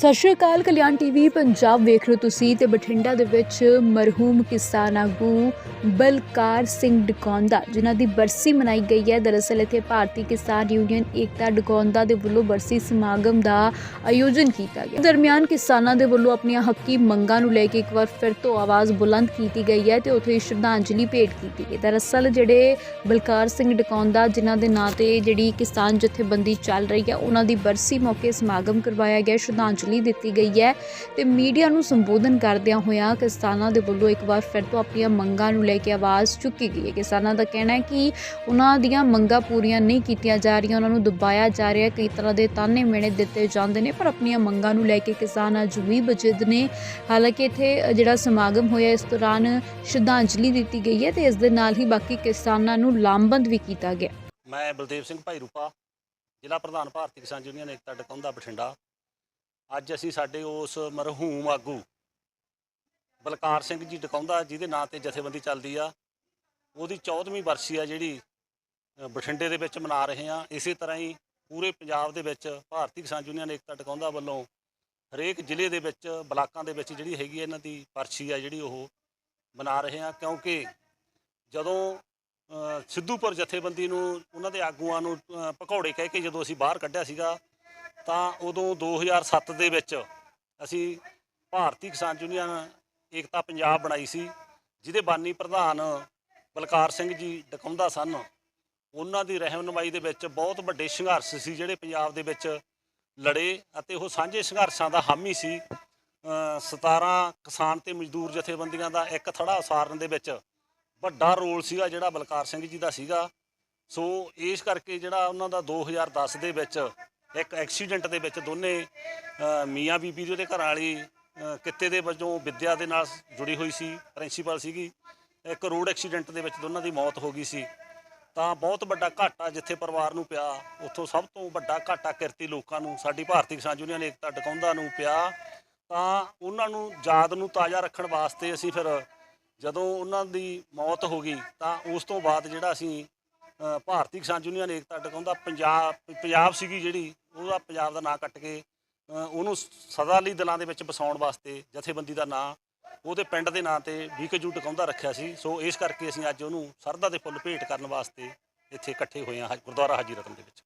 ਸਤਿ ਸ਼੍ਰੀ ਅਕਾਲ, ਕਲਿਆਣ ਟੀਵੀ, ਪੰਜਾਬ ਵੇਖ ਰਹੇ ਹੋ ਤੁਸੀਂ ਤੇ ਬਠਿੰਡਾ ਦੇ ਵਿੱਚ ਮਰਹੂਮ ਕਿਸਾਨ ਆਗੂ ਬਲਕਾਰ ਸਿੰਘ ਡਕੌਂਦਾ ਜਿਨ੍ਹਾਂ ਦੀ ਬਰਸੀ ਮਨਾਈ ਗਈ ਹੈ। ਦਰਅਸਲ ਇੱਥੇ ਭਾਰਤੀ ਕਿਸਾਨ ਯੂਨੀਅਨ ਏਕਤਾ ਡਕੌਂਦਾ ਦੇ ਵੱਲੋਂ ਬਰਸੀ ਸਮਾਗਮ ਦਾ ਆਯੋਜਨ ਕੀਤਾ ਗਿਆ। ਦਰਮਿਆਨ ਕਿਸਾਨਾਂ ਦੇ ਵੱਲੋਂ ਆਪਣੀਆਂ ਹੱਕੀ ਮੰਗਾਂ ਨੂੰ ਲੈ ਕੇ ਇੱਕ ਵਾਰ ਫਿਰ ਤੋਂ ਆਵਾਜ਼ ਬੁਲੰਦ ਕੀਤੀ ਗਈ ਹੈ ਤੇ ਉੱਥੇ ਸ਼ਰਧਾਂਜਲੀ ਭੇਟ ਕੀਤੀ ਗਈ। ਦਰਅਸਲ ਜਿਹੜੇ ਬਲਕਾਰ ਸਿੰਘ ਡਕੌਂਦਾ ਜਿਨ੍ਹਾਂ ਦੇ ਨਾਂ ਤੇ ਜਿਹੜੀ ਕਿਸਾਨ ਜਥੇਬੰਦੀ ਚੱਲ ਰਹੀ ਹੈ, ਉਹਨਾਂ ਦੀ ਬਰਸੀ ਮੌਕੇ ਸਮਾਗਮ ਕਰਵਾਇਆ ਗਿਆ। ਸ਼ਰਧਾਂਜਲੀ ਦਿੱਤੀ ਗਈ ਹੈ ਤੇ ਮੀਡੀਆ ਨੂੰ ਸੰਬੋਧਨ ਕਰਦਿਆਂ ਹੋਇਆਂ ਕਿਸਾਨਾਂ ਦੇ ਵੱਲੋਂ ਇੱਕ ਵਾਰ ਫਿਰ ਤੋਂ ਆਪਣੀਆਂ ਮੰਗਾਂ ਨੂੰ ਲੈ ਕੇ ਆਵਾਜ਼ ਚੁੱਕੀ ਗਈ ਹੈ। ਕਿਸਾਨਾਂ ਦਾ ਕਹਿਣਾ ਹੈ ਕਿ ਉਹਨਾਂ ਦੀਆਂ ਮੰਗਾਂ ਪੂਰੀਆਂ ਨਹੀਂ ਕੀਤੀਆਂ ਜਾ ਰਹੀਆਂ, ਉਹਨਾਂ ਨੂੰ ਦਬਾਇਆ ਜਾ ਰਿਹਾ ਕਈ ਤਰ੍ਹਾਂ ਦੇ ਤਾਨੇ ਮਿਹਣੇ ਦਿੱਤੇ ਜਾਂਦੇ ਨੇ, ਪਰ ਆਪਣੀਆਂ ਮੰਗਾਂ ਨੂੰ ਲੈ ਕੇ ਕਿਸਾਨ ਅੱਜ ਵੀ ਬਜਿੱਦ ਨੇ। ਹਾਲਾਂਕਿ ਇੱਥੇ ਜਿਹੜਾ ਸਮਾਗਮ ਹੋਇਆ, ਇਸ ਦੌਰਾਨ ਸ਼ਰਧਾਂਜਲੀ ਦਿੱਤੀ ਗਈ ਹੈ ਤੇ ਇਸ ਦੇ ਨਾਲ ਹੀ ਬਾਕੀ ਕਿਸਾਨਾਂ ਨੂੰ ਲਾਮਬੰਦ ਵੀ ਕੀਤਾ ਗਿਆ। ਮੈਂ ਬਲਦੇਵ ਸਿੰਘ ਭਾਈ ਰੂਪਾ, ਜ਼ਿਲ੍ਹਾ ਪ੍ਰਧਾਨ ਭਾਰਤੀ ਕਿਸਾਨ ਯੂਨੀਅਨ ਏਕਤਾ ਡਕੌਂਦਾ ਬਠਿੰਡਾ। ਅੱਜ ਅਸੀਂ ਸਾਡੇ ਉਸ ਮਰਹੂਮ ਆਗੂ ਬਲਕਾਰ ਸਿੰਘ ਜੀ ਡਕੌਂਦਾ ਜਿਹਦੇ ਨਾਂ ਤੇ ਜਥੇਬੰਦੀ ਚੱਲਦੀ ਆ। ਉਹਦੀ 14ਵੀਂ ਵਰਸੀ ਆ ਜਿਹੜੀ ਬਠਿੰਡੇ ਦੇ ਵਿੱਚ ਮਨਾ ਰਹੇ ਆ। ਇਸੇ ਤਰ੍ਹਾਂ ਹੀ ਪੂਰੇ ਪੰਜਾਬ ਦੇ ਵਿੱਚ ਭਾਰਤੀ ਕਿਸਾਨ ਯੂਨੀਅਨ ਏਕਤਾ ਡਕੌਂਦਾ ਵੱਲੋਂ ਹਰੇਕ ਜ਼ਿਲ੍ਹੇ ਦੇ ਵਿੱਚ ਬਲਾਕਾਂ ਦੇ ਵਿੱਚ ਜਿਹੜੀ ਹੈਗੀ ਇਹਨਾਂ ਦੀ ਵਰਸੀ ਆ ਜਿਹੜੀ ਉਹ ਮਨਾ ਰਹੇ ਆ। ਕਿਉਂਕਿ ਜਦੋਂ ਸਿੱਧੂਪੁਰ ਜਥੇਬੰਦੀ ਨੂੰ ਉਹਨਾਂ ਦੇ ਆਗੂਆਂ ਨੂੰ ਅ, ਕਹਿ ਕੇ ਜਦੋਂ ਅਸੀਂ ਬਾਹਰ ਕੱਢਿਆ ਸੀਗਾ ਤਾਂ ਉਦੋਂ 2007 ਦੇ ਵਿੱਚ ਅਸੀਂ ਭਾਰਤੀ ਕਿਸਾਨ ਯੂਨੀਅਨ ਏਕਤਾ ਪੰਜਾਬ ਬਣਾਈ ਸੀ ਜਿਹਦੇ ਬਾਨੀ ਪ੍ਰਧਾਨ ਬਲਕਾਰ ਸਿੰਘ ਜੀ ਡਕੌਂਦਾ ਸਨ। ਉਹਨਾਂ ਦੀ ਰਹਿਨੁਮਾਈ ਦੇ ਵਿੱਚ ਬਹੁਤ ਵੱਡੇ ਸੰਘਰਸ਼ ਸੀ ਜਿਹੜੇ ਪੰਜਾਬ ਦੇ ਵਿੱਚ ਲੜੇ ਅਤੇ ਉਹ ਸਾਂਝੇ ਸੰਘਰਸ਼ਾਂ ਦਾ ਹਾਮੀ ਸੀ। ਅ, 17 ਕਿਸਾਨ ਤੇ ਮਜ਼ਦੂਰ ਜਥੇਬੰਦੀਆਂ ਦਾ ਇੱਕ ਥੜਾ ਉਸਾਰਨ ਦੇ ਵਿੱਚ ਵੱਡਾ ਰੋਲ ਸੀਗਾ ਜਿਹੜਾ ਬਲਕਾਰ ਸਿੰਘ ਜੀ ਦਾ ਸੀਗਾ। ਸੋ ਇਸ ਕਰਕੇ ਜਿਹੜਾ ਉਹਨਾਂ ਦਾ 2010 ਦੇ ਵਿੱਚ ਇੱਕ ਐਕਸੀਡੈਂਟ ਦੇ ਵਿੱਚ ਦੋਨੇ ਮੀਆਂ ਬੀਬੀ ਦੇ ਉਹਦੇ ਘਰ ਵਾਲੀ ਕਿੱਤੇ ਦੇ ਵਜੋਂ ਵਿੱਦਿਆ ਦੇ ਨਾਲ ਜੁੜੀ ਹੋਈ ਸੀ, ਪ੍ਰਿੰਸੀਪਲ ਸੀਗੀ। ਇੱਕ ਰੋਡ ਐਕਸੀਡੈਂਟ ਦੇ ਵਿੱਚ ਦੋਨਾਂ ਦੀ ਮੌਤ ਹੋ ਗਈ ਸੀ। ਤਾਂ ਬਹੁਤ ਵੱਡਾ ਘਾਟਾ ਜਿੱਥੇ ਪਰਿਵਾਰ ਨੂੰ ਪਿਆ, ਉੱਥੋਂ ਸਭ ਤੋਂ ਵੱਡਾ ਘਾਟਾ ਕਿਰਤੀ ਲੋਕਾਂ ਨੂੰ, ਸਾਡੀ ਭਾਰਤੀ ਕਿਸਾਨ ਯੂਨੀਅਨ ਏਕਤਾ ਡਕਾਉਂਦਾ ਨੂੰ ਪਿਆ। ਤਾਂ ਉਹਨਾਂ ਨੂੰ ਯਾਦ ਨੂੰ ਤਾਜ਼ਾ ਰੱਖਣ ਵਾਸਤੇ ਅਸੀਂ ਫਿਰ ਜਦੋਂ ਉਹਨਾਂ ਦੀ ਮੌਤ ਹੋ ਗਈ, ਤਾਂ ਉਸ ਤੋਂ ਬਾਅਦ ਜਿਹੜਾ ਅਸੀਂ ਭਾਰਤੀ ਕਿਸਾਨ ਯੂਨੀਅਨ ਏਕਤਾ ਡਕਾਉਂਦਾ ਪੰਜਾਬ ਪੰਜਾਬ ਸੀਗੀ ਜਿਹੜੀ, ਉਹਦਾ ਪੰਜਾਬ ਦਾ ਨਾਂ ਕੱਟ ਕੇ ਉਹਨੂੰ ਸਦਾ ਲਈ ਦਿਲਾਂ ਦੇ ਵਿੱਚ ਵਸਾਉਣ ਵਾਸਤੇ ਜਥੇਬੰਦੀ ਦਾ ਨਾਂ, ਉਹਦੇ ਪਿੰਡ ਦੇ ਨਾਂ ਤੇ ਵੀਕਜੂ ਟਿਕਾਉਂਦਾ ਰੱਖਿਆ ਸੀ। ਸੋ ਇਸ ਕਰਕੇ ਅਸੀਂ ਅੱਜ ਉਹਨੂੰ ਸਰਦਾ ਦੇ ਫੁੱਲ ਭੇਟ ਕਰਨ ਵਾਸਤੇ ਇੱਥੇ ਇਕੱਠੇ ਹੋਏ ਹਾਂ ਹਾ- ਗੁਰਦੁਆਰਾ ਹਾਜੀ ਰਤਨ ਦੇ ਵਿੱਚ।